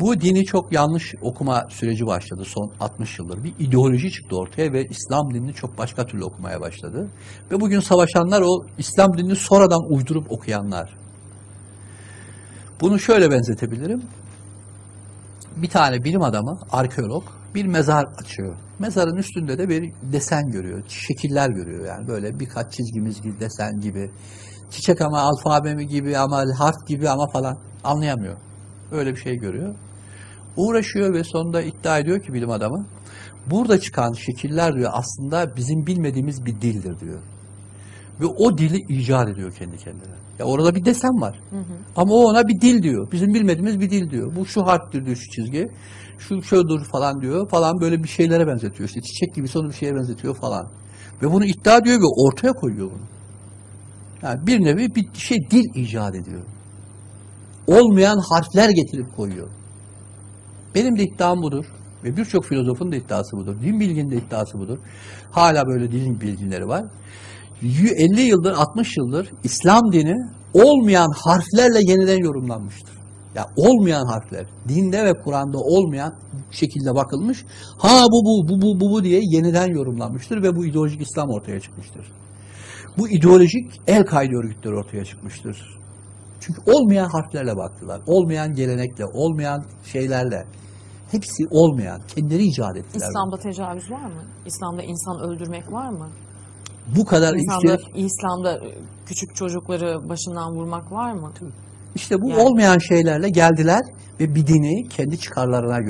Bu dini çok yanlış okuma süreci başladı son 60 yıldır. Bir ideoloji çıktı ortaya ve İslam dinini çok başka türlü okumaya başladı. Ve bugün savaşanlar o İslam dinini sonradan uydurup okuyanlar. Bunu şöyle benzetebilirim. Bir tane bilim adamı, arkeolog bir mezar açıyor. Mezarın üstünde de bir desen görüyor, şekiller görüyor yani böyle birkaç çizgimiz gibi desen gibi. Çiçek ama alfabe mi gibi ama harf gibi ama falan anlayamıyor. Öyle bir şey görüyor. Uğraşıyor ve sonunda iddia ediyor ki bilim adamı burada çıkan şekiller diyor aslında bizim bilmediğimiz bir dildir diyor. Ve o dili icat ediyor kendi kendine. Ya orada bir desen var. Ama o ona bir dil diyor. Bizim bilmediğimiz bir dil diyor. Bu şu harftir diyor şu çizgi. Şu şudur falan diyor. Falan böyle bir şeylere benzetiyor. İşte çiçek gibi sonu bir şeye benzetiyor falan. Ve bunu iddia ediyor ve ortaya koyuyor bunu. Yani bir nevi bir şey dil icat ediyor. Olmayan harfler getirip koyuyor. Benim de iddiam budur. Ve birçok filozofun da iddiası budur. Din bilginin de iddiası budur. Hala böyle din bilginleri var. 50 yıldır, 60 yıldır İslam dini olmayan harflerle yeniden yorumlanmıştır. Ya olmayan harfler, dinde ve Kur'an'da olmayan şekilde bakılmış. Ha bu bu bu bu bu bu diye yeniden yorumlanmıştır ve bu ideolojik İslam ortaya çıkmıştır. Bu ideolojik el kaydı örgütleri ortaya çıkmıştır. Çünkü olmayan harflerle baktılar. Olmayan gelenekle, olmayan şeylerle. Hepsi olmayan. Kendileri icat ettiler. İslam'da tecavüz var mı? İslam'da insan öldürmek var mı? Bu kadar İslam'da, üstelik İslam'da küçük çocukları başından vurmak var mı? işte bu Yani- olmayan şeylerle geldiler ve bir dini kendi çıkarlarına göre